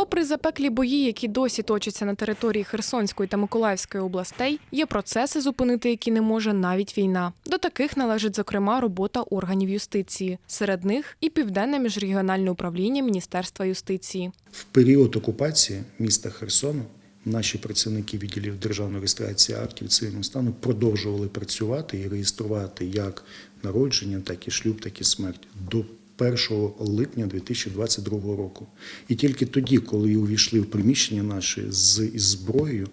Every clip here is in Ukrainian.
Попри запеклі бої, які досі точаться на території Херсонської та Миколаївської областей, є процеси, зупинити які не може навіть війна. До таких належить зокрема робота органів юстиції. Серед них і південне міжрегіональне управління Міністерства юстиції. В період окупації міста Херсону наші працівники відділів державної реєстрації актів цивільного стану продовжували працювати і реєструвати як народження, так і шлюб, так і смерть до 1 липня 2022 року. І тільки тоді, коли увійшли в приміщення наші з із зброєю,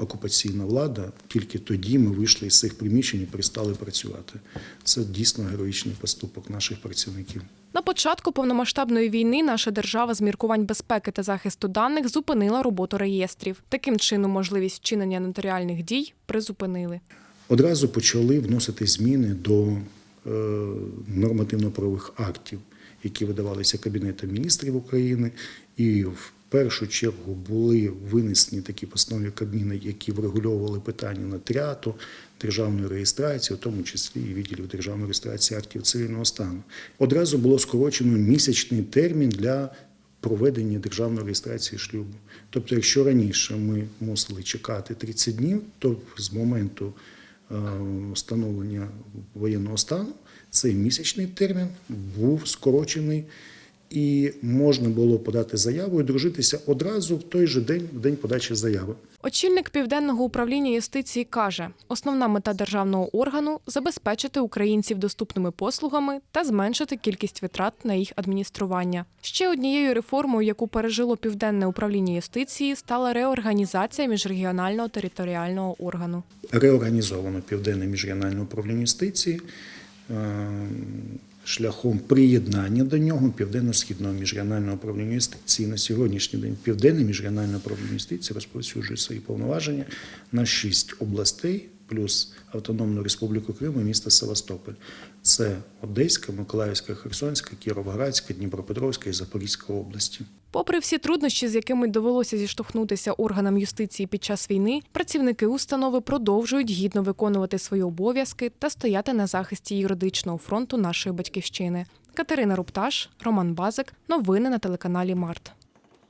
окупаційна влада, тільки тоді ми вийшли з цих приміщень і перестали працювати. Це дійсно героїчний поступок наших працівників. На початку повномасштабної війни наша держава з міркувань безпеки та захисту даних зупинила роботу реєстрів. Таким чином, можливість вчинення нотаріальних дій призупинили. Одразу почали вносити зміни до нормативно-правових актів, які видавалися Кабінетом міністрів України, і в першу чергу були винесені такі постанови Кабміну, які врегульовували питання нотаріату, державної реєстрації, у тому числі і відділів державної реєстрації актів цивільного стану. Одразу було скорочено місячний термін для проведення державної реєстрації шлюбу. Тобто, якщо раніше ми мусили чекати 30 днів, то з моменту е, встановлення воєнного стану цей місячний термін був скорочений. І можна було подати заяву і дружитися одразу в той же день, в день подачі заяви. Очільник південного управління юстиції каже: основна мета державного органу забезпечити українців доступними послугами та зменшити кількість витрат на їх адміністрування. Ще однією реформою, яку пережило південне управління юстиції, стала реорганізація міжрегіонального територіального органу. реорганізовано Південне міжрегіональне управління юстиції е, шляхом приєднання до нього Південно-Східного міжрегіонального управління юстиції. На сьогоднішній день Південне міжрегіональне управління юстиції розповсюджує свої повноваження на шість областей. Плюс Автономну Республіку Крим і місто Севастополь. Це Одеська, Миколаївська, Херсонська, Кіровоградська, Дніпропетровська і Запорізька області. Попри всі труднощі, з якими довелося зіштовхнутися органам юстиції під час війни, працівники установи продовжують гідно виконувати свої обов'язки та стояти на захисті юридичного фронту нашої батьківщини. Катерина Рупташ, Роман Базик. Новини на телеканалі Март.